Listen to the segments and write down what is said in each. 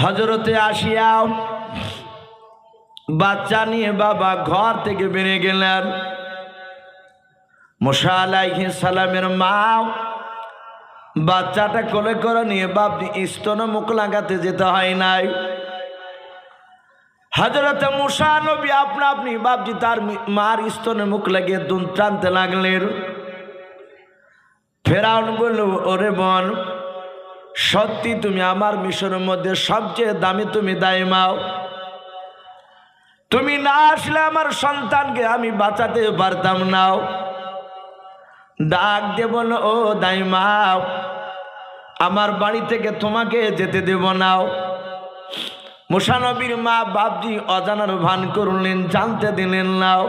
হজরতে আসিয়াও বাচ্চা নিয়ে বাবা ঘর থেকে বেরিয়ে গেলেন। মোশা সালামের মাও বাচ্চাটা কোলে করে নিয়ে বাপনি স্তন মুখ লাগাতে যেতে হয় নাই। হজরত মুসা নবী আপনা আপনি বাপজি তার মার স্তনে মুখ লাগিয়ে দুন টানতে লাগলেন। ফেরাউন বলল, ওরে বোন সত্যি তুমি আমার মিশনের মধ্যে সবচেয়ে দামি তুমি দায় মাও তুমি না আসলে আমার সন্তানকে আমি বাঁচাতে পারতাম নাও। ডাক দেব না, ও দাইমাও, আমার বাড়ি থেকে তোমাকে যেতে দেব নাও। মুসানবীর মা বাপজি অজানার ভান করলেন, জানতে দিলেন নাও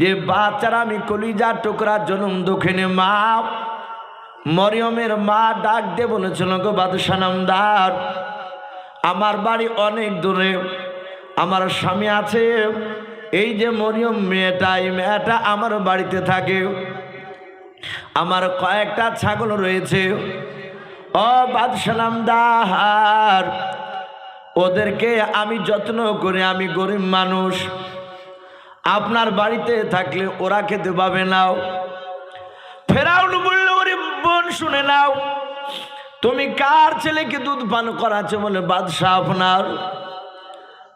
যে বাচ্চারা আমি কলিজা টুকরা জনম দক্ষিণে মা মরিয়মের মা ডাক দিয়ে বলেছিল, গো বাদশানামদার আমার বাড়ি অনেক দূরে, আমার স্বামী আছে, এই যে মরিয়ম মেয়েটা, এই মেয়েটা আমার বাড়িতে থাকে, আমার কয়েকটা ছাগল রয়েছে। ও বাদশালামদার ওদেরকে আমি যত্ন করে আমি গরিব মানুষ, আপনার বাড়িতে থাকলে ওরা খেতে পাবে নাও শুনে নাও। তুমি কার ছেলেকে দুধ পান করাচ্ছে বলে বাদশাহ আপনার?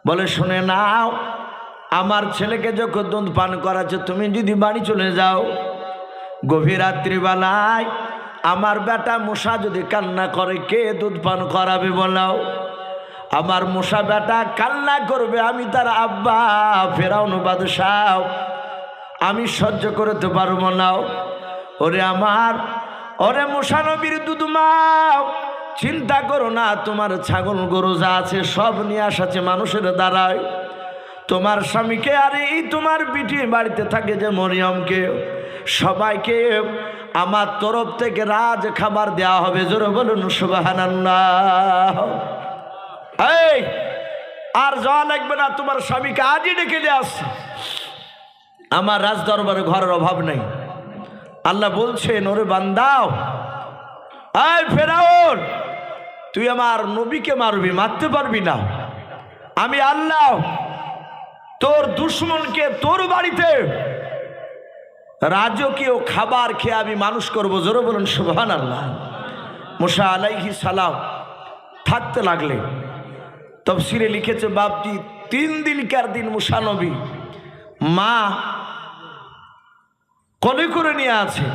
বলে, শুনে নাও, আমার ছেলেকে যখন দুধ পান করাচ্ছে, তুমি যদি বাড়ি চলে যাও, গভীর রাত্রিবেলায় আমার বেটা মশা যদি কান্না করে, কে দুধ পান করাবে বলাও আমার মশা বেটা কান্না করবে, আমি তার আব্বা, ফেরাউন বাদশাহ। আমি সহ্য করতে পারব না। ওরে আমার ওরে মশানবীর দুধ মাও চিন্তা করো না, তোমার ছাগল গরু যা আছে সব নিয়ে আসাছে মানুষের দ্বারায়। তোমার স্বামীকে আর এই তোমার বিটি বাড়িতে থাকে যে মরিয়মকে। সবাইকে আমার তরফ থেকে রাজ খাবার দেওয়া হবে, জোরে বলুন সুবাহান্লাহ এই, আর যাওয়া লাগবে না, তোমার স্বামীকে আজই ডেকে নিয়ে আসছে আমার রাজ দরবারে ঘরের অভাব নেই। আল্লাহ বলছেন, ওরে বান্দাও, আয় ফেরাউন, তুই আমার নবীকে মারবি, মারতে পারবি না। আমি আল্লাহ তোর দুশ্মনকে তোর বাড়িতে রাজকীয় খাবার খেয়ে আমি মানুষ করব। জোরে বলুন সুবহান আল্লাহ মোশা আলাইহি সালাম থাকতে লাগলে তফসিরে লিখেছে, বাপজি তিন দিনকার দিন মুসানবী মা কলে করে নিয়ে আছে।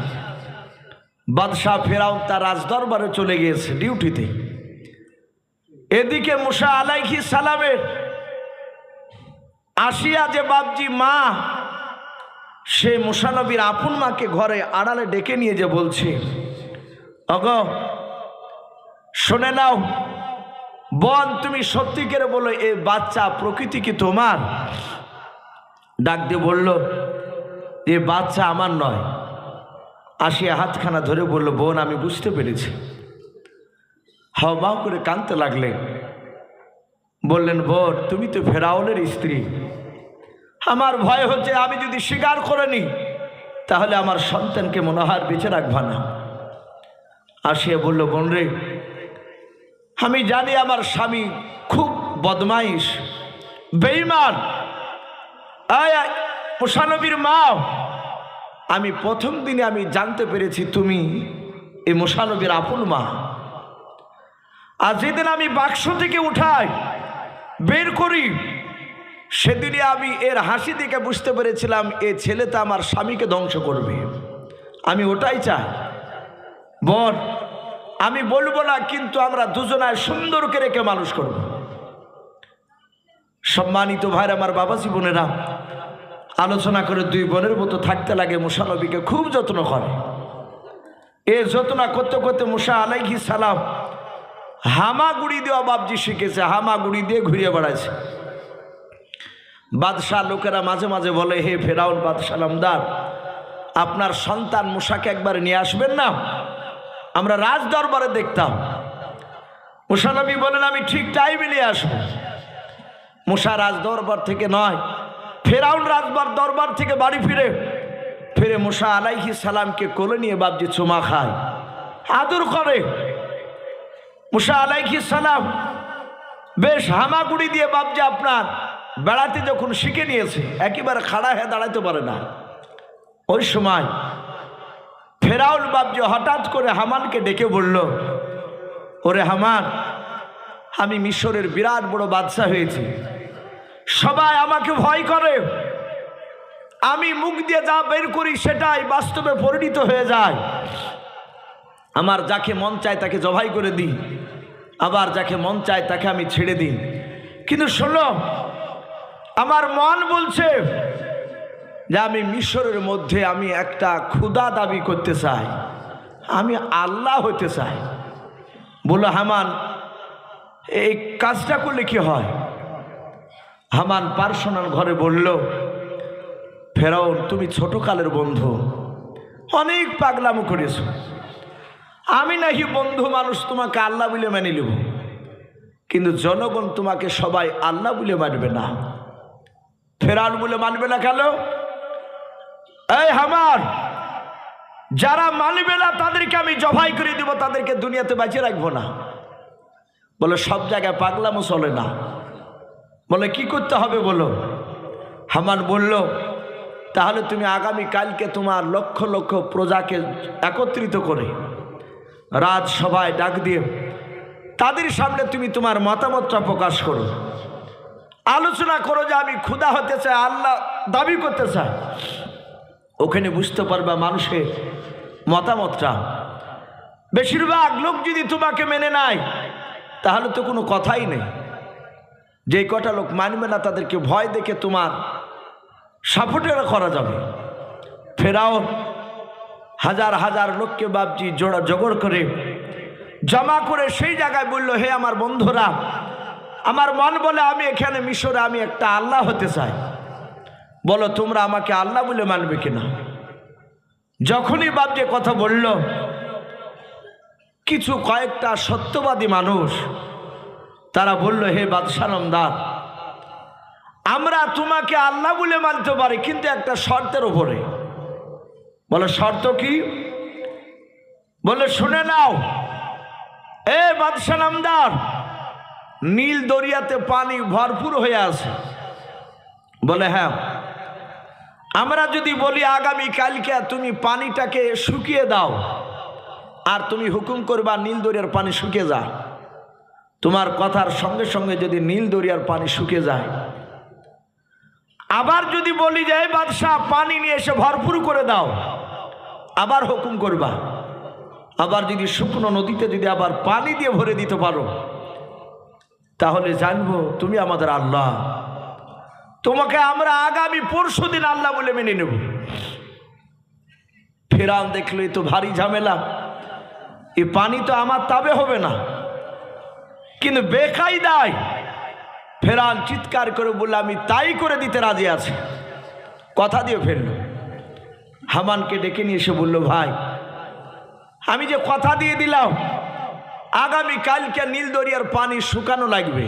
বাদশাহ ফেরাও তার রাজদরবারে চলে গিয়েছে ডিউটিতে। এদিকে মুসা আলাইহি সালামের আসিয়া যে বাপজি মা, সে মুসানবীর আপন মাকে ঘরে আড়ালে ডেকে নিয়ে যে বলছে অগ শোনে নাও, বন তুমি সত্যি করে বলো, এ বাচ্চা প্রকৃতি কি তোমার? ডাক দিয়ে বলল এ বাচ্চা আমার নয়। আসিয়া হাতখানা ধরে বলল বোন আমি বুঝতে পেরেছি। হাও করে কাঁদতে লাগলেন। বললেন বোন তুমি তো ফেরাউনের স্ত্রী। আমার ভয় হচ্ছে আমি যদি স্বীকার করে নিই তাহলে আমার সন্তানকে মনে হয় আর বেঁচে রাখবা না। আসিয়া বলল বোন রে আমি জানি আমার স্বামী খুব বদমাইশ বেইমান আয় আয়, মুসানবীর মা। আমি প্রথম দিনে আমি জানতে পেরেছি তুমি এই মুসানবীর আপন মা। আর যেদিন আমি বাক্স থেকে উঠাই, বের করি সেদিনে আমি এর হাসি দেখে বুঝতে পেরেছিলাম, এ ছেলেটা আমার স্বামীকে ধ্বংস করবে। আমি ওটাই চাই। বর আমি বলব না, কিন্তু আমরা দুজনায় সুন্দর করে রেখে মানুষ করব। সম্মানিত ভাইর, আমার বাবা জীবনেরা আলোচনা করে দুই বোনের মতো থাকতে লাগে মুসানবীকে খুব যত্ন করে। এ যত্ন করতে করতে মুসা আলাইহি সালাম হামাগুড়ি দেওয়া বাবজি শিখেছে, হামাগুড়ি দিয়ে ঘুরিয়ে বেড়াচ্ছে বাদশাহ লোকেরা মাঝে মাঝে বলে, হে ফেরাউন বাদশালামদার আপনার সন্তান মুসাকে একবার নিয়ে আসবেন না? আমরা রাজ দরবারে দেখতাম মুসানবী বলেন, আমি ঠিক টাইমে নিয়ে আসব। মুসা রাজ দরবার থেকে নয় ফেরাউন রাজবার দরবার থেকে বাড়ি ফিরে ফিরে মুসা আলাইহি সালামকে কোলে নিয়ে বাবজি চুমা খায়। আদর করে। মুসা আলাইহি সালাম বেশ হামাগুড়ি দিয়ে বাপজি আপনার বেড়াতে যখন শিখে নিয়েছে, একেবারে খাড়া হয়ে দাঁড়াতে পারে না। ওই সময় ফেরাউল বাপজি হঠাৎ করে হামানকে ডেকে বলল, ওরে হামান আমি মিশরের বিরাট বড় বাদশা হয়েছি। সবাই আমাকে ভয় করে। আমি মুখ দিয়ে যা বের করি সেটাই বাস্তবে পরিণত হয়ে যায়। আমার যাকে মন চায় তাকে জবাই করে দিই। আবার যাকে মন চায় তাকে আমি ছেড়ে দিই। কিন্তু শোনো, আমার মন বলছে যে আমি মিশরের মধ্যে আমি একটা ক্ষুদা দাবি করতে চাই। আমি আল্লাহ হতে চাই। বলল হামান, এই কাজটা করলে কি হয়? হামান পার্সোনাল ঘরে বলল ফেরাউন, তুমি ছোটকালের বন্ধু। অনেক পাগলামো করেছ। আমি নাকি বন্ধু মানুষ, তোমাকে আল্লাহ বলে মেনে নেব। কিন্তু জনগণ তোমাকে সবাই আল্লাহ বলে মানবে না। ফেরাউন বলে মানবে না কেন? এই হামার, যারা মানবে না, তাদেরকে আমি জবাই করে দিব, তাদেরকে দুনিয়াতে বাঁচিয়ে রাখব না। বলে, সব জায়গায় পাগলামো চলে না। বলে, কি করতে হবে বলো? হামান বলল তাহলে তুমি আগামী কালকে তোমার লক্ষ লক্ষ প্রজাকে একত্রিত করে রাজসভায় ডাক দিয়ে তাদের সামনে তুমি তোমার মতামতটা প্রকাশ করো। আলোচনা করো যে আমি ক্ষুধা হতে চাই, আল্লাহ দাবি করতে চাই। ওখানে বুঝতে পারবা মানুষের মতামতটা। বেশিরভাগ লোক যদি তোমাকে মেনে নেয়, তাহলে তো কোনো কথাই নেই। যে কটা লোক মানবে না, তাদেরকে ভয় দেখে তোমার সাপোর্টেরা করা যাবে। ফেরাও হাজার হাজার লোককে বাপজি জোড়া জগড় করে জমা করে সেই জায়গায় বলল, হে আমার বন্ধুরা, আমার মন বলে আমি এখানে মিশরে আমি একটা আল্লাহ হতে চাই। বলো, তোমরা আমাকে আল্লাহ বলে মানবে কিনা? যখনই বাপজি কথা বলল, কিছু কয়েকটা সত্যবাদী মানুষ, তারা বলল, হে বাদশানন্দার আমরা তোমাকে আল্লাহ বলে মানতে পারি, কিন্তু একটা শর্তের উপরে। বলে শর্ত কি? বলে শুনে নাও, এ বাদশাহ নামদার, নীল দরিয়াতে পানি ভরপুর হয়ে আছে। বলে হ্যাঁ আমরা যদি বলি আগামী কালকে তুমি পানিটাকে শুকিয়ে দাও, আর তুমি হুকুম করবা নীল দরিয়ার পানি শুকিয়ে যা তোমার কথার সঙ্গে সঙ্গে যদি নীল দরিয়ার পানি শুকিয়ে যায় আবার যদি বলি যে বাদশাহ, পানি নিয়ে এসে ভরপুর করে দাও। আবার হুকুম করবা। আবার যদি শুকনো নদীতে যদি আবার পানি দিয়ে ভরে দিতে পারো, তাহলে জানব তুমি আমাদের আল্লাহ। তোমাকে আমরা আগামী পরশু দিন আল্লাহ বলে মেনে নেব। ফেরান দেখলে তো ভারী ঝামেলা। এই পানি তো আমার তাবে হবে না। কিন্তু বেকায়দায় ফেরান চিৎকার করে বললে, আমি তাই করে দিতে রাজি আছি। কথা দিয়ে ফেলল হামানকে ডেকে নিয়ে এসে বলল, ভাই, আমি যে কথা দিয়ে দিলাম, আগামী কালকে নীল দরিয়ার পানি শুকানো লাগবে।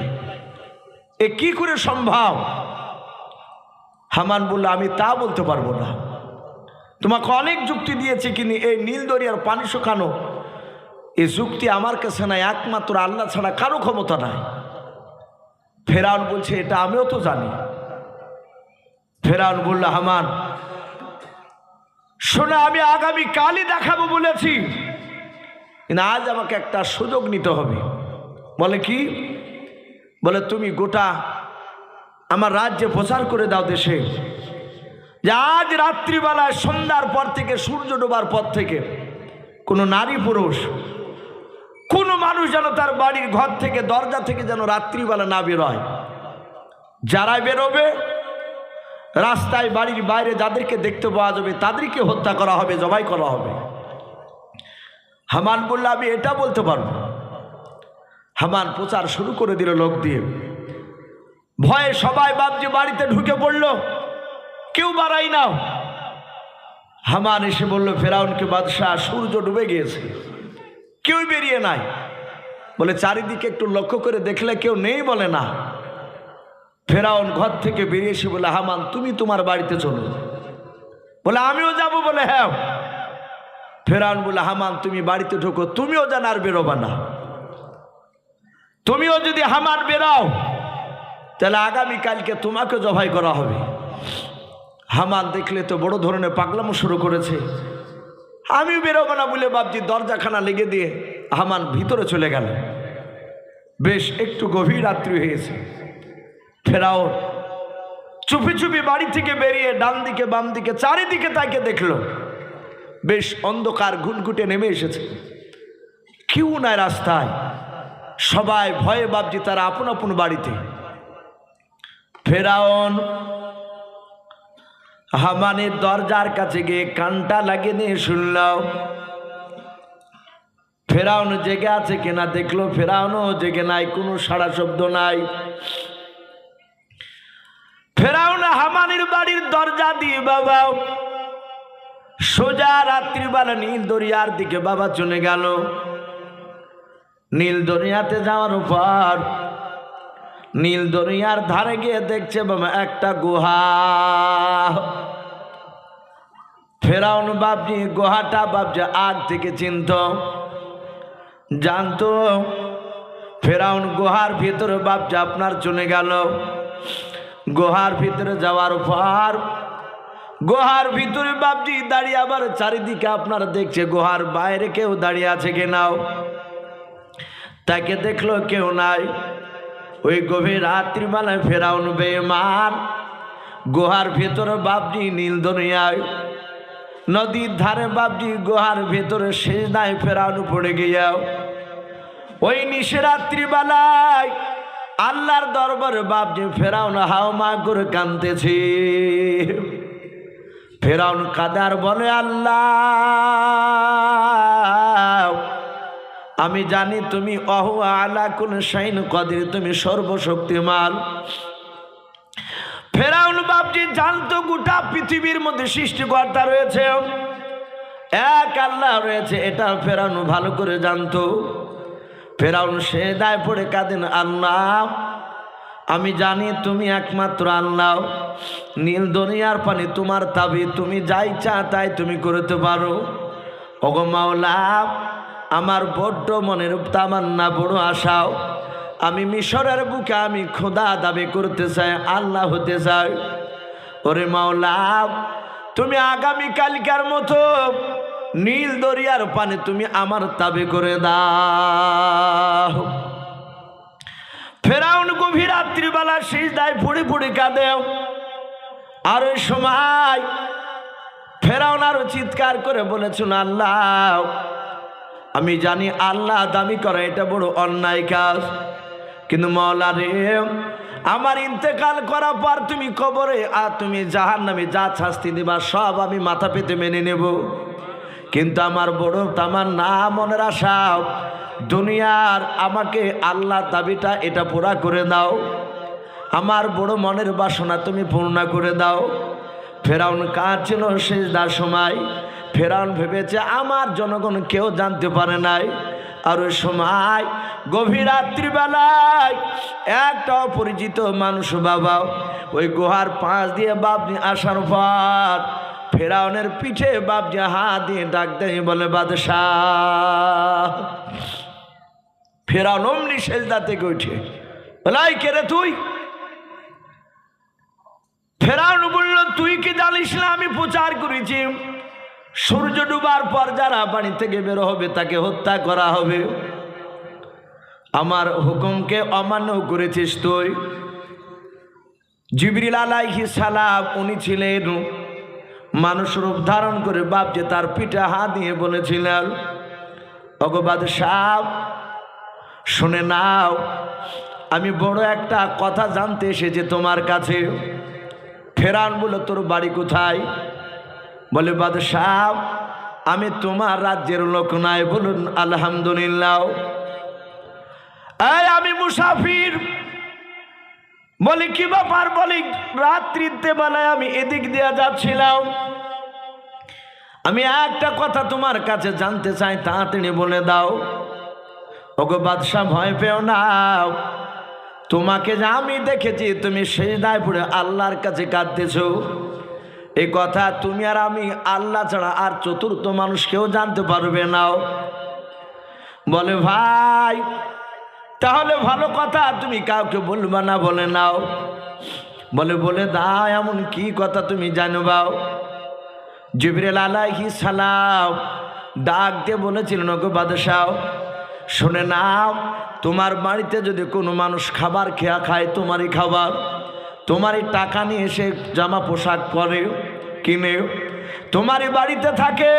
এ কি করে সম্ভব? হামান বলল, আমি তা বলতে পারব না। তোমাকে অনেক যুক্তি দিয়েছে কিনি এই নীল দরিয়ার পানি শুকানো এই যুক্তি আমার কাছে নাই। একমাত্র আল্লাহ ছাড়া কারও ক্ষমতা নাই। ফেরাউন বলছে, এটা আমিও তো জানি। ফেরাউন বলল, হামান, শোনা, আমি আগামী কালই দেখাবো বলেছি। কিন্তু আজ আমাকে একটা সুযোগ নিতে হবে। বলে কি? বলে, তুমি গোটা আমার রাজ্যে প্রচার করে দাও দেশে। যে আজ রাত্রিবেলায় সন্ধ্যার পর থেকে, সূর্য ডোবার পর থেকে কোনো নারী পুরুষ কোনো মানুষ যেন তার বাড়ির ঘর থেকে, দরজা থেকে যেন রাত্রিবেলা না বেরোয়। যারা বেরোবে, রাস্তায় বাড়ির বাইরে যাদেরকে দেখতে পাওয়া যাবে, তাদেরকে হত্যা করা হবে, জবাই করা হবে। হামান বললে, আমি এটা বলতে পারব। হামান প্রচার শুরু করে দিল লোক দিয়ে। ভয়ে সবাই বাপজি বাড়িতে ঢুকে পড়ল। কেউ বাড়াই নাও। হামান এসে বলল, ফেরাউনকে বাদশাহ সূর্য ডুবে গিয়েছে। কেউ বেরিয়ে নাই। বলে চারিদিকে একটু লক্ষ্য করে দেখলে কেউ নেই বলে না। ফেরাউন ঘর থেকে বেরিয়ে এসে বলে, হামান, তুমি তোমার বাড়িতে চলো। বলে, আমিও যাব। বলে হ্যাঁ। ফেরাউন বলে, হামান, তুমি বাড়িতে ঢোকো, তুমিও জান আর বেরোবা না। তুমিও যদি হামান বেরাও, তাহলে আগামীকালকে তোমাকে জবাই করা হবে। হামান দেখলে তো বড় ধরনের পাগলামো শুরু করেছে। আমি বেরোবো না বলে ভাবছি দরজাখানা লেগে দিয়ে হামান ভিতরে চলে গেল। বেশ একটু গভীর রাত্রি হয়েছে। ফেরাও চুপি চুপি বাড়ি থেকে বেরিয়ে ডান দিকে বাম দিকে চারিদিকে তাকে দেখল। বেশ অন্ধকার ঘুটঘুটে নেমে এসেছে। কেউ নাই রাস্তায়। সবাই ভয়ে ভাবছি তারা আপন আপন বাড়িতে। ফেরাউন হামানের দরজার কাছে গিয়ে কানটা লাগিয়ে নিয়ে শুনলাম, ফেরাউন জেগে আছে কিনা দেখল ফেরাউনও জেগে নাই, কোনো সাড়া শব্দ নাই। ফেরাউন হামানির বাড়ির দরজা দিয়ে বাবা, সোজা রাত্রিবেলা নীল দরিয়ার দিকে বাবা চলে গেল। নীল দরিয়াতে যাওয়ার পর নীল দরিয়ার ধারে গিয়ে দেখছে বাবা, একটা গুহা। ফেরাউন বাবজি গুহাটা বাবজি আগ থেকে চিনত। জানতো, ফেরাউন গুহার ভিতরে বাবজি আপনার চলে গেল। গুহার ভিতরে যাওয়ার পর, গুহার ভিতরে বাবজি দাঁড়িয়ে আবার চারিদিকে আপনার দেখছে, গুহার বাইরে কেউ দাঁড়িয়ে আছে কেনাও তাকে দেখল কেউ নাই। ওই গভীর রাত্রিবেলায় ফেরাউন বেমান গুহার ভেতরে বাবজি নীল দুনিয়ায়, নদীর ধারে বাবজি গুহার ভেতরে শেষ নাই ফেরাউন পড়ে গিয়াও ওই নিশরাত্রিবেলায় আল্লাহর দরবারে বাবজি ফেরাউন হাওমা করে কানতেছে ফেরাউন কাদার বলে, আল্লাহ আমি জানি তুমি অহ আলা কোন শাইন কদির, তুমি সর্বশক্তিমান। ফেরাউন বাপজি জানতো গোটা পৃথিবীর মধ্যে সৃষ্টিকর্তা রয়েছে। এক আল্লাহ রয়েছে, এটা ফেরাউন ভালো করে জানতো। ফেরাউন সে দায় পড়ে কাঁদেন, আল্লাহ, আমি জানি তুমি একমাত্র আল্লাহ। নীল দুনিয়ার পানি তোমার তাবি, তুমি যাই চা তাই তুমি করতে পারো। ওগো মাওলা আমার বড্ড মনের তামান্না, বড় আশাও। আমি মিশরের বুকে আমি খোদা দাবি করতে চাই, আল্লাহ হতে চাই। ওরে মাওলা, তুমি আগামী কালকার মতো নীল দরিয়ার পানে তুমি আমার তাবে করে দাও। ফেরাউন গভীর রাত্রিবেলা শেষ দায় ফুড়ে ফুড়ে কাঁদে। আর ওই সময় ফেরাউন আরও চিৎকার করে বলেছিল, আল্লাহ আমি জানি আল্লাহ দামি করা, এটা বড় অন্যায় কাজ। কিন্তু মৌলা রে, আমার ইন্তেকাল করার পর তুমি কবরে আর তুমি জাহান নামে যা শাস্তি দেবা, সব আমি মাথা পেতে মেনে নেব। কিন্তু আমার বড় তামার না মনের আশা, দুনিয়ার আমাকে আল্লাহ দাবিটা এটা পুরা করে দাও। আমার বড় মনের বাসনা তুমি পূর্ণ করে দাও। ফেরাউন কাজ ছিল শেষ দার সময়। ফেরাউন ভেবেছে, আমার জনগণ কেউ জানতে পারে নাই। আর ওই সময় গভীর রাত্রিবেলায় একটা অপরিচিত মানুষ বাবা, ওই গুহার পাঁচ দিয়ে বাপনি আসার পর ফেরাউনের পিঠে বাপজি হাত দিয়ে ডাক দেয়, বলে, বাদশাহ, ফেরাউন অমনি সেজদা থেকে উঠে। বলাই কে রে তুই? ফেরাউন বলল, তুই কি জানিস না আমি প্রচার করেছি? সূর্য ডুবার পর যারা বাড়ি থেকে বের হবে, তাকে হত্যা করা হবে। আমার হুকুমকে অমান্য করেছিস তুই। জিবরিল আলাইহি সালাম, উনি ছিলেন মানুষ রূপ ধারণ করে বাপ যে তার পিঠে হাত দিয়ে বলেছিলেন ভগবাদ সাহ শুনে নাও, আমি বড় একটা কথা জানতে এসেছি তোমার কাছে। ফেরান বলে তোর বাড়ি কোথায়? বলে, বাদশাহ, আমি তোমার রাজ্যের লোক নাই বলুন, আলহামদুলিল্লাহ। আমি মুসাফির, বলি, কি ব্যাপার বলি রাত্রিতে বেলায় আমি এদিক দিয়ে যাচ্ছিলাম। আমি একটা কথা তোমার কাছে জানতে চাই তাড়াতাড়ি বলে দাও। ওগো বাদশাহ, ভয় পেও না। তোমাকে যে আমি দেখেছি, তুমি সেই দায় পড়ে আল্লাহর কাছে কাঁদতেছ। এই কথা তুমি আর আমি, আল্লাহ ছাড়া আর চতুর্থ মানুষ কেউ জানতে পারবে না। বলে, ভাই, তাহলে ভালো কথা, তুমি কাউকে বলবা না বলে নাও। বলে বলে দাও এমন কি কথা তুমি জানবাও জিবরেল আলাইহি সালাম ডাক দিয়ে বলেছিলেন ওকে বাদশাও শুনে নাও তোমার বাড়িতে যদি কোনো মানুষ খাবার খেয়া খায়, তোমারই খাবার। তোমারই টাকা নিয়ে এসে জামা পোশাক পরে, কিনে। তোমারই বাড়িতে থাকে,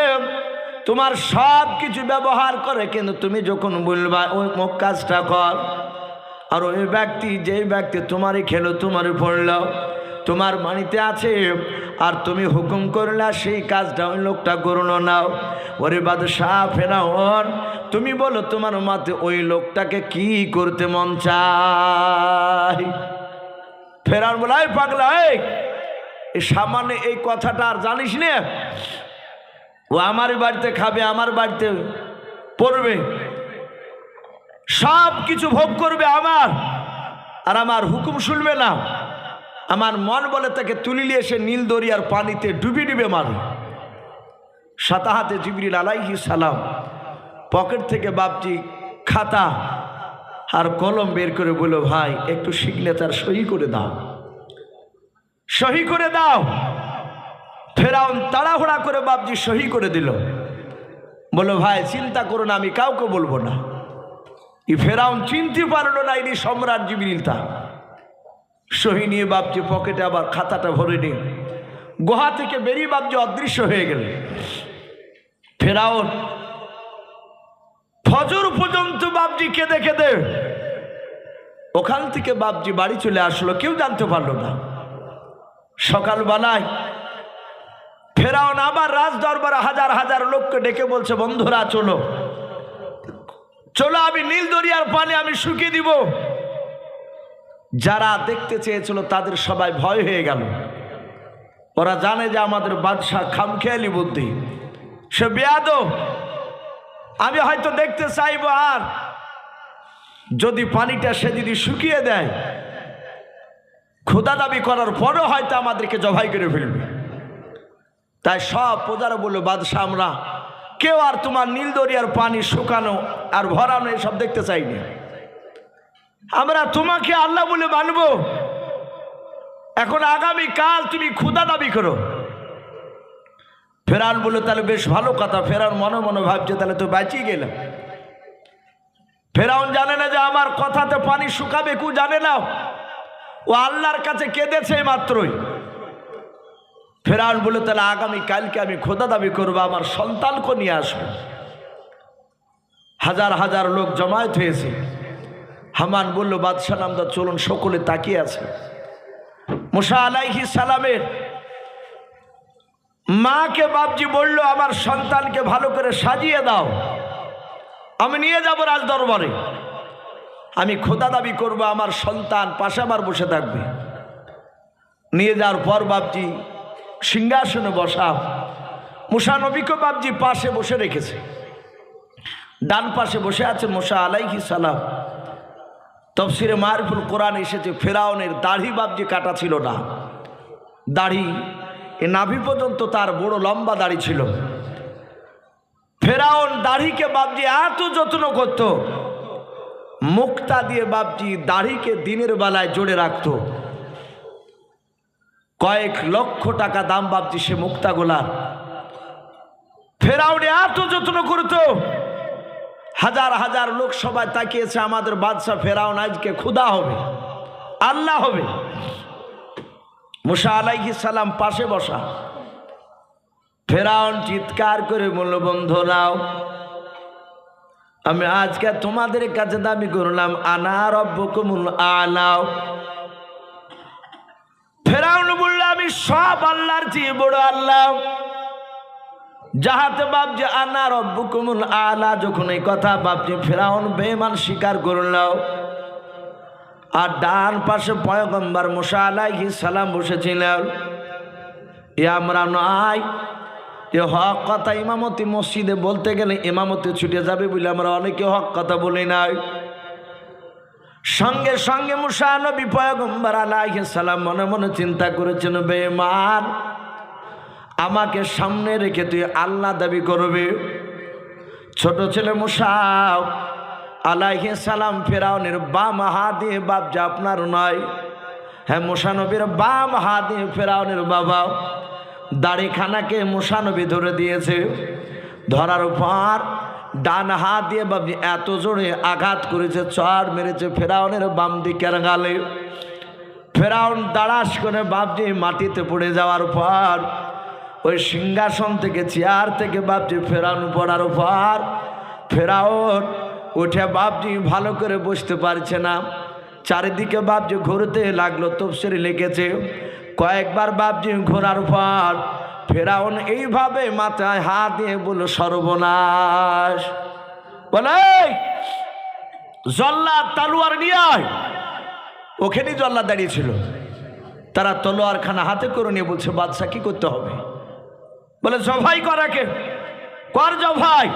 তোমার সব কিছু ব্যবহার করে, কিন্তু তুমি যখন বলবা ওই কাজটা কর। আর ওই ব্যক্তি যেই ব্যক্তি তোমারই খেলো, তোমারই পড়ল, তোমার বাড়িতে আছে, আর তুমি হুকুম করলা, সেই কাজটা ওই লোকটা করুন নাও ওরে বাদ বাদশাহ ফেরাওন তুমি বলো, তোমার মাতে ওই লোকটাকে কি করতে মন চাই ফেরান বলে "এই পাগলা, এই সামান্য এই কথাটা আর জানিস নে। ও আমার বাড়িতে খাবে, আমার বাড়িতে পড়বে। সব কিছু ভোগ করবে আমার। আর আমার হুকুম শুনবে না। আমার মন বলে তাকে তুলিলে এসে নীল দরিয়ার পানিতে ডুবি ডুবে মারে সাতাহাতে জিবরিল আলাইহি সালাম পকেট থেকে বাপজি খাতা আর কলম বের করে বলল, ভাই, একটু শিখলে তার সহি করে দাও। সহি করে দাও? ফেরাউন তাড়াহুড়া করে বাপজি সহি করে দিল। বলো ভাই, চিন্তা করো না, আমি কাউকে বলব না। ই ফেরাউন চিনতে পারল না, ইনি সম্রাট জিবিরিলতা সহি নিয়ে বাপজি পকেটে আবার খাতাটা ভরে নিয়ে গুহা থেকে বেরিয়ে বাপজি অদৃশ্য হয়ে গেল। ফেরাউন ফজর পর্যন্ত বাপজি কেঁদে কেঁদে ওখান থেকে বাপজি বাড়ি চলে আসলো, কেউ জানতে পারল না। সকালবেলায় ফেরাউন আবার রাজ দরবারে হাজার হাজার লোককে ডেকে বলছে, বন্ধুরা, চলো। চলো, আমি নীল দরিয়ার পানি আমি শুকিয়ে দিব। যারা দেখতে চেয়েছিল তাদের সবাই ভয় হয়ে গেল। ওরা জানে যে আমাদের বাদশাহ খামখেয়ালি বুদ্ধি। সে বেয়াদ আমি হয়তো দেখতে চাইব আর। যদি পানিটা সে যদি শুকিয়ে দেয় ক্ষুদা দাবি করার পরও হয়তো আমাদেরকে জবাই করে ফেলবে। তাই সব প্রজারা বলল, বাদশাহ, আমরা কেউ আর তোমার নীল দরিয়ার পানি শুকানো আর ভরানো এসব দেখতে চাইনি। আমরা তোমাকে আল্লাহ বলে মানব। এখন আগামী কাল তুমি ক্ষুদা দাবি করো। ফেরান বলে তাহলে বেশ ভালো কথা ফেরান মনে মনে ভাবছে, তাহলে তো বাঁচিয়ে গেলাম। ফেরাউন জানে না যে আমার কথাতে পানি শুকাবে কু জানে না। ও আল্লাহর কাছে কেঁদেছে মাত্রই। ফেরাউন বলে, তাহলে আগামী কালকে আমি খোদা দাবি করব, আমার সন্তানকে নিয়ে আসব। হাজার হাজার লোক জমায়েত হয়েছে। হামান বলল, বাদশাহ নামদার চলুন, সকলে তাকিয়ে আছে। মুসা আলাইহি সালামের মাকে বাপজি বলল, আমার সন্তানকে ভালো করে সাজিয়ে দাও। আমি নিয়ে যাব রাজ দরবারে আমি খোদা দাবি করব, আমার সন্তান পাশে আমার বসে থাকবে। নিয়ে যাওয়ার পর বাপজি, সিংহাসনে বসা। মুসা নবীকে বাপজি পাশে বসে রেখেছে। ডান পাশে বসে আছে মোসা আলাইহি সালাম। তফসিরে মারফুল কোরআন এসেছে, ফেরাউনের দাড়ি বাপজি কাটা ছিল না। দাড়ি এ নাভি পর্যন্ত তার বড় লম্বা দাড়ি ছিল। ফেরাউন দাড়িকে বাপজি এত যত্ন করত, মুক্তা দিয়ে বাপজি দাড়িকে দিনের বেলায় জোরে রাখত। কয়েক লক্ষ টাকা দাম বাপজি সে মুক্তা গোলার। ফেরাউনে এত যত্ন করতো, হাজার হাজার লোক সবাই তাকিয়েছে, আমাদের বাদশাহ ফেরাউন আজকে ক্ষুদা হবে, আল্লাহ হবে। মুসা আলাইহি সালাম পাশে বসা। ফেরাউন চিৎকার করে বলল বন্ধুরাও আমি আজকে তোমাদের কাছে দাবি করলাম, আনা রব্বকুমুল আলাও ফেরাউন বলল, আমি সব আল্লাহর চেয়ে বড় আল্লাহ। যাহাতে বাপজি আনা রব্বুকুমুল আলা, যখন এই কথা বাপজি ফেরাউন বেমান স্বীকার করল আর ডান পাশে পয়গম্বর মুসা আলাইহি সালাম বসেছিলেন। এ আমরা নয়, এ হক কথা ইমামতি মসজিদে বলতে গেলে ইমামতি ছুটে যাবে বলে আমরা অনেকে হক কথা বলি নাই। সঙ্গে সঙ্গে মুসা নবী পয়গম্বর আলাইহি সালাম মনে মনে চিন্তা করেছেন বেমান আমাকে সামনে রেখে তুই আল্লাহ দাবি করবে। ছোট ছেলে মুসাও আলাইহি সালাম ফেরাউনের বাম হাত দিয়ে বাপ যে আপনার নয়। হ্যাঁ মোশানবীর বাম হাত ফেরাউনের বাবা। দাড়িখানাকে মোশানবী ধরে দিয়েছে। ধরার পর ডান হাত দিয়ে বাবজি এত জোরে আঘাত করেছে, চর মেরেছে ফেরাউনের বাম দিকের গালে। ফেরাউন দাঁড়াস করে বাপজি মাটিতে পড়ে যাওয়ার পর ওই সিংহাসন থেকে, চেয়ার থেকে বাপজি ফেরাউন পড়ার পর ফেরাউন উঠে বাপজি, ভালো করে বসতে পারছে না। চারিদিকে বাপজি ঘুরতে লাগল, তফসির লিখেছে, কয়েকবার বাপজি ঘোরার পর ফেরাউন এইভাবে মাথায় হাত দিয়ে বলল, সর্বনাশ। বলে জল্লা তালুয়ার নিয়ে আয়। ওখানেই জল্লা দাঁড়িয়েছিল তারা তলোয়ারখানা হাতে করে নিয়ে বলছে, বাদশাহ, কি করতে হবে? বলে জভাই করাকে কর জভাই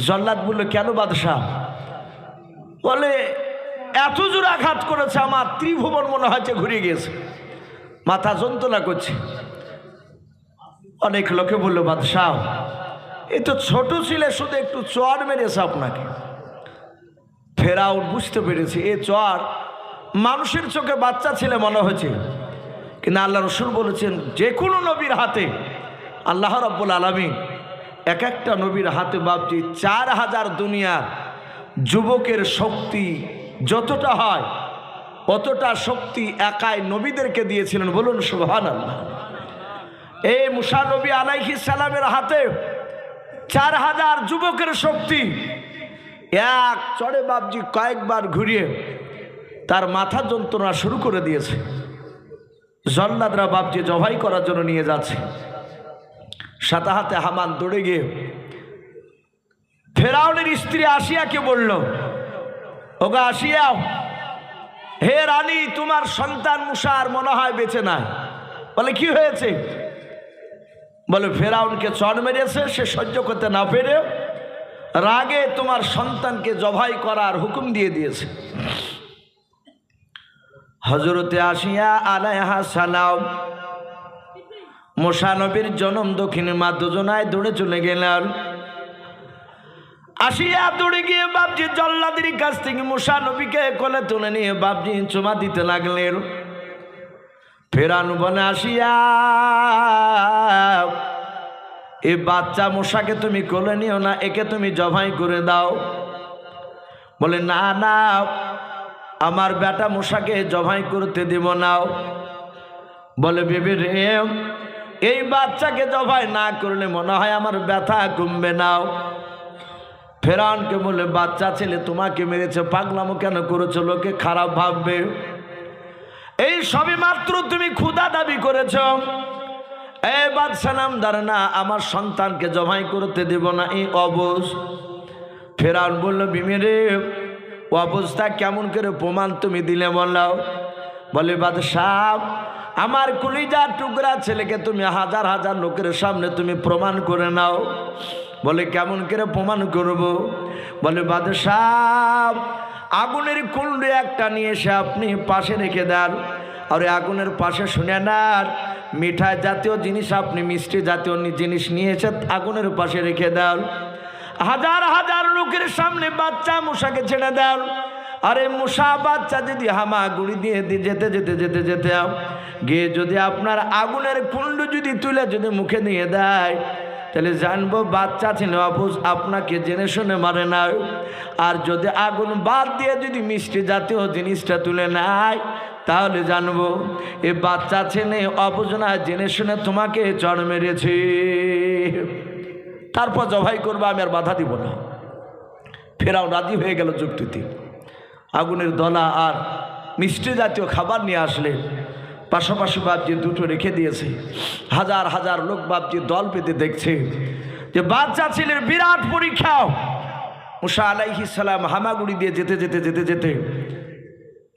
জল্লাদ বলল কেন বাদশাহ? বলে, এত জোর আঘাত করেছে আমার, ত্রিভুবন মনে হচ্ছে ঘুরে গিয়েছে। মাথা যন্ত্রণা করছে। অনেক লোকে বলল, বাদশাহ এই তো ছোট ছিলে, শুধু একটু চর মেরেছে আপনাকে। ফেরাউন বুঝতে পেরেছে, এ চর মানুষের চোখে বাচ্চা ছেলে মনে হয়েছে। কিন্তু আল্লাহ রসুল বলেছেন, যে কোনো নবীর হাতে আল্লাহ রব্বুল আলমী এক একটা নবীর হাতে ভাবছি চার হাজার দুনিয়ার যুবকের শক্তি যতটা হয়, অতটা শক্তি একাই নবীদেরকে দিয়েছিলেন। বলুন আল্লাহ এই মুসা নবী আলাইহি সালামের হাতে চার হাজার যুবকের শক্তি এক চড়ে বাবজি কয়েকবার ঘুরিয়ে তার মাথা যন্ত্রণা শুরু করে দিয়েছে। জল্লাদরা বাবজি জবাই করার জন্য নিয়ে যাচ্ছে। সাথে হাতে হামান দৌড়ে গিয়ে ফেরাউনের স্ত্রী আসিয়াকে বলল, ওগা আসিয়া, হে রানী, তোমার সন্তান মুসার মনে হয় বেঁচে নাই। বলে, কি হয়েছে? বলে, ফেরাউনকে চড় মেরেছে, সে সহ্য করতে না পেরে রাগে তোমার সন্তানকে জবাই করার হুকুম দিয়ে দিয়েছে। হজরতে আসিয়া আলাইহা সালাম মোশানবীর জনম দক্ষিণে মা দুজনায় দৌড়ে চলে গেলেন আসিয়া দৌড়ে গিয়ে বাবজি জল্লাদের কাছ থেকে মোশানবীকে কোলে তুলে নিয়ে বাবজি চুমা দিতে লাগলেন। ফেরান বনে আসিয়া, এ বাচ্চা মশাকে তুমি কোলে নিও না, একে তুমি জবাই করে দাও। বলে, না না, আমার বেটা মশাকে জবাই করতে দেব নাও বলে, বেবি রে এই বাচ্চাকে জবাই না করলে মনে হয় আমার ব্যথা কমবে নাও ফেরানকে বলে বাচ্চা ছেলে, তোমাকে মেরেছে, পাগলামো কেন করেছ? লোকে খারাপ ভাববে। এই সবই মাত্র তুমি ক্ষুদা দাবি করেছ। এ বাদশা নামদার, না, আমার সন্তানকে জমাই করতে দেব না, এই অবস ফেরান বলল বিমিরে অবস্থা কেমন করে প্রমাণ তুমি দিলে বললাও বলে বাদশাহ আমার কুলিজার টুকরা ছেলেকে তুমি হাজার হাজার লোকের সামনে তুমি প্রমাণ করে নাও। বলে, কেমন করে প্রমাণ করব? বলে, বাদশাহ, আগুনের কুণ্ড একটা নিয়ে এসে আপনি পাশে রেখে দেন। আর, আগুনের পাশে শুনে নেন, মিঠাই জাতীয় জিনিস আপনি, মিষ্টি জাতীয় জিনিস নিয়ে এসে আগুনের পাশে রেখে দেন। হাজার হাজার লোকের সামনে বাচ্চা মশাকে ছেড়ে দেন। আরে মশা বাচ্চা যদি হামা গুড়ি দিয়ে যেতে যেতে যেতে যেতে গিয়ে যদি আপনার আগুনের কুণ্ড যদি তুলে যদি মুখে দিয়ে দেয়, তাহলে জানব বাচ্চা ছিল, অবুজ আপনাকে জেনে শুনে মারে না। আর যদি আগুন বাদ দিয়ে যদি মিষ্টি জাতীয় জিনিসটা তুলে নেয়, তাহলে জানব এ বাচ্চা ছেলে অবুজনা জেনে শুনে তোমাকে চড় মেরেছে। তারপর জবাই করব, আমি আর বাধা দিব না। ফেরাও রাজি হয়ে গেল যুক্তিতে। আগুনের দলা আর মিষ্টি জাতীয় খাবার নিয়ে আসলে। পাশাপাশি বাপজি দুটো রেখে দিয়েছে। হাজার হাজার লোক বাপজি দল পেতে দেখছে। যে বাচ্চা ছেলের বিরাট পরীক্ষা। মুসা আলাইহি সালাম হামাগুড়ি দিয়ে যেতে যেতে যেতে যেতে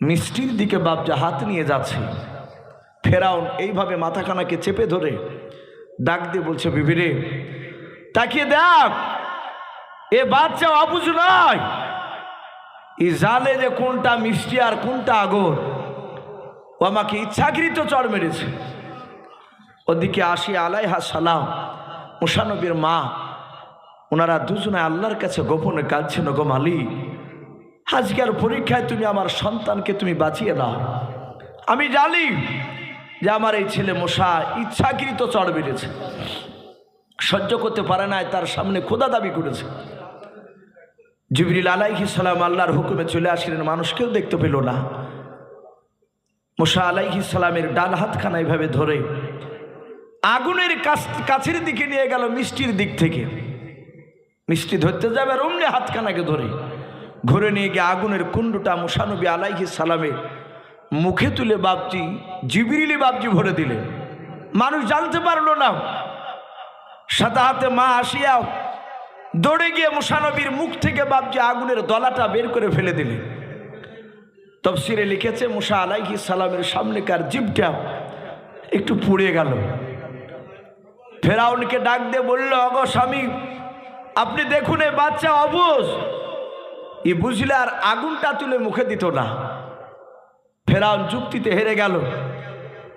মিষ্টির দিকে বাপজা হাত নিয়ে যাচ্ছে। ফেরাউন এইভাবে মাথাখানাকে চেপে ধরে ডাক দিয়ে বলছে, বিবিরে, তাকিয়ে দেখ। এ বাচ্চা অবুঝ নয়। এই জালে যে কোনটা মিষ্টি আর কোনটা আগর, ও আমাকে ইচ্ছাকৃত চড় মেরেছে। ওদিকে আসি, আলাইহা সালাম, মুসানবীর মা, ওনারা দুজনে আল্লাহর কাছে গোপনে কাঁদছেন গো মালিক, আজকের পরীক্ষায় তুমি আমার সন্তানকে তুমি বাঁচিয়ে দাও। আমি জানি যে আমার এই ছেলে মশা ইচ্ছাকৃত চড় বেড়েছে সহ্য করতে পারে না তার সামনে খোদা দাবি করেছে। জিবরিল আলাইহি সালাম আল্লাহর হুকুমে চলে আসলেন মানুষ কেউ দেখতে পেল না। মোশা আলাইহি সালামের ডান হাতখানা এভাবে ধরে আগুনের কাছ- কাছের দিকে নিয়ে গেল মিষ্টির দিক থেকে। মিষ্টি ধরতে যাবে আর অমনি হাতখানাকে ধরে। ঘুরে নিয়ে গিয়ে আগুনের কুণ্ডটা মুসানবী আলাইহি সালামের মুখে তুলে বাপজি জিবিরিলি বাপজি ভরে দিলে মানুষ জানতে পারল না। সাদা হাতে মা আসিয়াও দৌড়ে গিয়ে মুসানবীর মুখ থেকে বাপজি আগুনের দলাটা বের করে ফেলে দিলে। তফসিরে লিখেছে, মুসা আলাইহি সালামের সামনেকার জিভটা একটু পুড়ে গেল। ফেরাউনকে ডাক দিয়ে বলল, অগ স্বামী, আপনি দেখুন এই বাচ্চা অবুজ। ই বুঝলে আর আগুনটা তুলে মুখে দিত না। ফেরাউন যুক্তিতে হেরে গেল।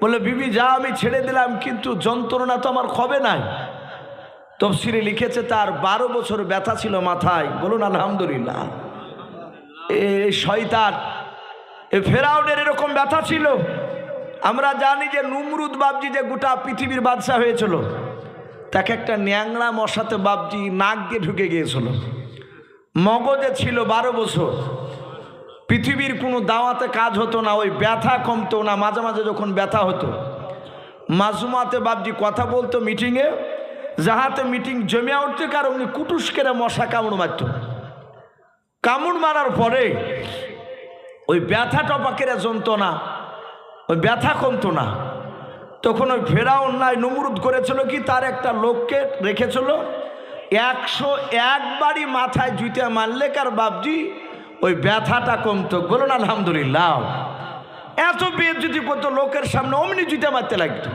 বলে বিবি, যা আমি ছেড়ে দিলাম, কিন্তু যন্ত্রণা তো আমার খবে নাই। তফসিরে লিখেছে, তার বারো বছর ব্যথা ছিল মাথায়। বলুন, আলহামদুলিল্লাহ। এই শয়তান, এ ফেরাউনের এরকম ব্যথা ছিল। আমরা জানি যে নুমরুদ বাবজি যে গোটা পৃথিবীর বাদশা হয়েছিল, তাকে একটা ন্যাংরা মশাতে বাবজি নাক দিয়ে ঢুকে গিয়েছিল। মগজে ছিল বারো বছর। পৃথিবীর কোনো দাওয়াতে কাজ হতো না, ওই ব্যথা কমতো না, মাঝে মাঝে যখন ব্যথা হতো। মাজুমাতে বাবজি কথা বলতো মিটিংয়ে যাহাতে মিটিং জমে উঠতে কার অমনি কুটুস কেড়ে মশা কামড় মারত। কামড় মারার পরে ওই ব্যথা টপাকের না ওই ব্যথা কমতো না তখন ওই ফেরাও নাই নমরুদ করেছিল কি, তার একটা লোককে রেখেছিল, একশো একবারই মাথায় জুইতে মারলে কার বাবজি ওই ব্যথাটা কমতো। বলুন, আলহামদুলিল্লাহ। এত বেজ্জুতি করতো লোকের সামনে, অমনি জুইতে মারতে লাগতো।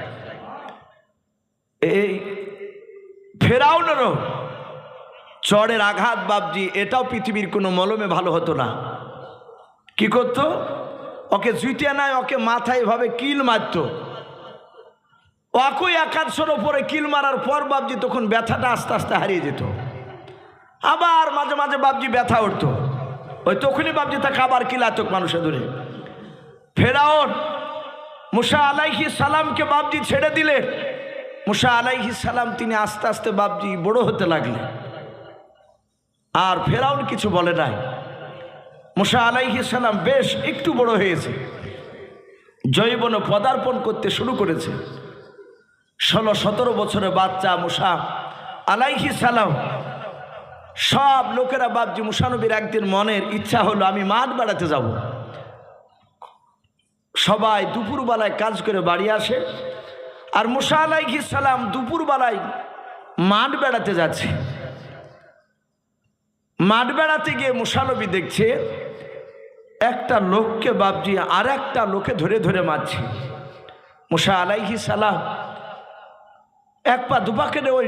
এই ফেরাউনেরও চড়ের আঘাত বাবজি এটাও পৃথিবীর কোনো মলমে ভালো হতো না। কি করতো? ওকে জুইতে নাই ওকে মাথায় এভাবে কিল মারতো। ওকেই একাদশোর ওপরে কিল মারার পর বাবজি তখন ব্যথাটা আস্তে আস্তে হারিয়ে যেত। আবার মাঝে মাঝে বাবজি ব্যথা উঠতো ওই তখনই বাবজি তাকে আবার কিলাতো মানুষে ধরে। ফেরাউন মুসা আলাইহি সালামকে বাবজি ছেড়ে দিলেন মুসা আলাইহি সালাম তিনি আস্তে আস্তে বাবজি বড় হতে লাগলেন। আর ফেরাউন কিছু বলে নাই। মুসা আলাইহি সালাম বেশ একটু বড় হয়েছে। জৈবন পদার্পণ করতে শুরু করেছে। ষোলো সতেরো বছরের বাচ্চা মুসা আলাইহি সালাম। সব লোকেরা বাবজি মুসানবীর একদিন মনের ইচ্ছা হলো, আমি মাঠ বেড়াতে যাব। সবাই দুপুরবেলায় কাজ করে বাড়ি আসে। আর মুসা আলাইহি সালাম দুপুরবেলায় মাঠ বেড়াতে যাচ্ছে। মাঠ বেড়াতে গিয়ে মুসানবী দেখছে, একটা লোককে বাবজি আর একটা লোকে ধরে ধরে মারছে। মুসা আলাইহি সালাম এক পা দুপা কেটে ওই